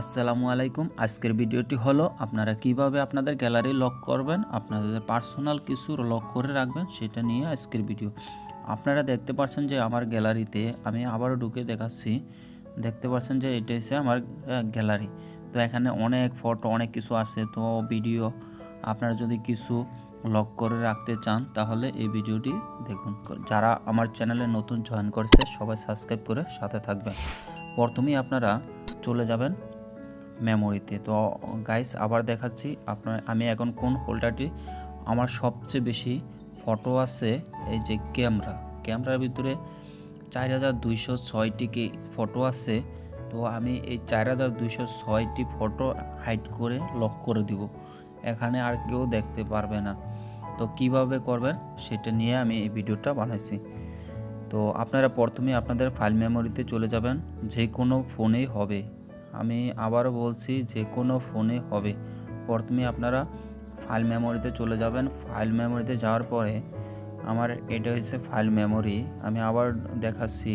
আসসালামু আলাইকুম। আজকের ভিডিওটি হলো আপনারা কীভাবে আপনাদের গ্যালারি লক করবেন, আপনাদের পার্সোনাল কিছু লক করে রাখবেন, সেটা নিয়ে আজকের ভিডিও। আপনারা দেখতে পাচ্ছেন যে আমার গ্যালারিতে আমি আবারও ঢুকে দেখাচ্ছি। দেখতে পাচ্ছেন যে এটা হচ্ছে আমার গ্যালারি। তো এখানে অনেক ফটো, অনেক কিছু আছে। তো ভিডিও আপনারা যদি কিছু লক করে রাখতে চান, তাহলে এই ভিডিওটি দেখুন। যারা আমার চ্যানেলে নতুন জয়েন করেছে, সবাই সাবস্ক্রাইব করে সাথে থাকবেন। প্রথমেই আপনারা চলে যাবেন মেমোরিতে তো গাইস আবার দেখাচ্ছি আপনার, আমি এখন কোন হোল্ডারটি আমার সবচেয়ে বেশি ফটো আছে, এই যে ক্যামেরা ক্যামেরার ভিতরে চার হাজার দুইশো ফটো আছে, তো আমি এই চার হাজার দুইশো ছয়টি ফটো হাইড করে লক করে দিব। এখানে আর কেউ দেখতে পারবে না। তো, কীভাবে করবেন সেটা নিয়ে আমি এই ভিডিওটা বানাইছি। তো, আপনারা প্রথমে আপনাদের ফাইল মেমোরিতে চলে যাবেন যে কোনো ফোনেই হবে। আমি আবারও বলছি, যে কোনো ফোনে হবে। প্রথমে আপনারা ফাইল মেমোরিতে চলে যাবেন। ফাইল মেমোরিতে যাওয়ার পরে আমার এটা হচ্ছে ফাইল মেমোরি আমি আবার দেখাচ্ছি,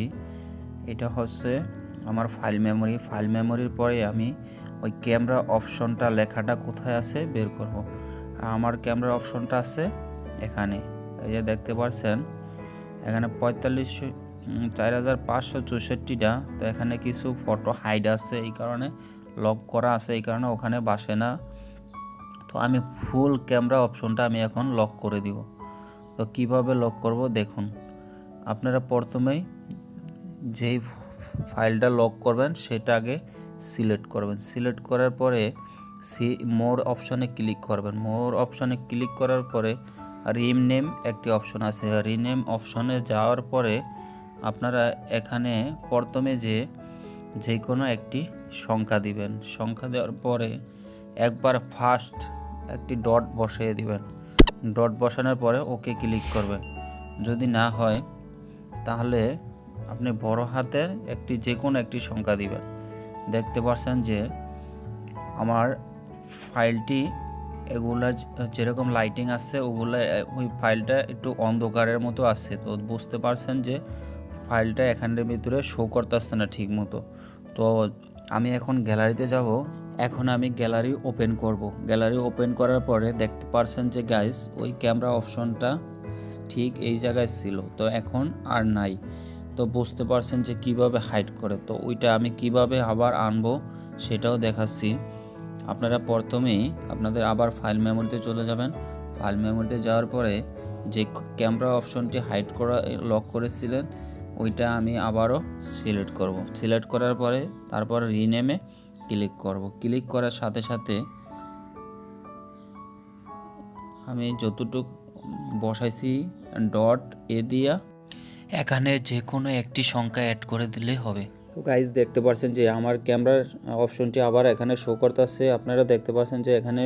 এটা হচ্ছে আমার ফাইল মেমোরি ফাইল মেমোরির পরে আমি ওই ক্যামেরা অপশনটা লেখাটা কোথায় আছে বের করব। আমার ক্যামেরা অপশনটা আছে এখানে। এই যে দেখতে পাচ্ছেন এখানে পঁয়তাল্লিশশো চার হাজার পাঁচশো চৌষট্টিটা। তো এখানে কিছু ফটো হাইড আছে এই কারণে লক করা আছে এই কারণে ওখানে বাসে না। তো আমি ফুল ক্যামেরা অপশনটা আমি এখন লক করে দিব। তো কীভাবে লক করব দেখুন। আপনারা প্রথমেই যেই ফাইলটা লক করবেন, সেটা আগে সিলেক্ট করবেন। সিলেক্ট করার পরে সি মোর অপশনে ক্লিক করবেন। মোর অপশনে ক্লিক করার পরে রিম নেম একটি অপশন আছে। রিনেম অপশনে যাওয়ার পরে আপনারা এখানে প্রথমে যে যে কোনো একটি সংখ্যা দিবেন। সংখ্যা দেওয়ার পরে একবার ফার্স্ট একটি ডট বসিয়ে দিবেন। ডট বসানোর পরে ওকে ক্লিক করবেন। যদি না হয়, তাহলে আপনি বড় হাতের একটি যে কোনো একটি সংখ্যা দিবেন। দেখতে পাচ্ছেন যে, আমার ফাইলটি এগুলা যেরকম লাইটিং আছে, ওগুলো ওই ফাইলটা একটু অন্ধকারের মতো আছে। তো বুঝতে পারছেন যে ফাইলটা এখানের ভিতরে শো করতেছে না ঠিক মতো তো আমি এখন গ্যালারিতে যাব। এখন আমি গ্যালারি ওপেন করব। গ্যালারি ওপেন করার পরে দেখতে পারছেন যে গাইস ওই ক্যামেরা অপশনটা ঠিক এই জায়গায় ছিল। তো এখন আর নাই। তো বুঝতে পারছেন যে, কীভাবে হাইড করে। তো ওইটা আমি কীভাবে আবার আনব সেটাও দেখাচ্ছি। আপনারা প্রথমেই আপনাদের আবার ফাইল মেমোরিতে চলে যাবেন। ফাইল মেমোরিতে যাওয়ার পরে যে ক্যামেরা অপশনটি হাইড করা লক করেছিলেন ওইটা আমি আবারও সিলেক্ট করব। সিলেক্ট করার পরে তারপর রিনেমে ক্লিক করব। ক্লিক করার সাথে সাথে আমি যতটুক বসাইছি ডট এ দিয়া এখানে যে কোনো একটি সংখ্যা অ্যাড করে দিলেই হবে। তো গাইজ দেখতে পাচ্ছেন যে আমার ক্যামেরার অপশনটি আবার এখানে শো করতেছে। আপনারা দেখতে পাচ্ছেন যে এখানে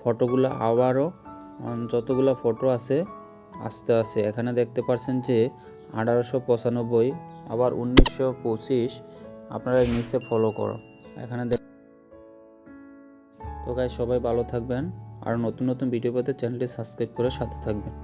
ফটোগুলো আবারও, যতগুলো ফটো আছে, আসতে আস্তে এখানে দেখতে পাচ্ছেন যে আঠারোশো পঁচানব্বই, আবার উনিশশো পঁচিশ, আপনারা নিচে ফলো করো। এখানে তো গাই সবাই ভালো থাকবেন, আর নতুন নতুন ভিডিও পেতে চ্যানেলটি সাবস্ক্রাইব করে সাথে থাকবেন।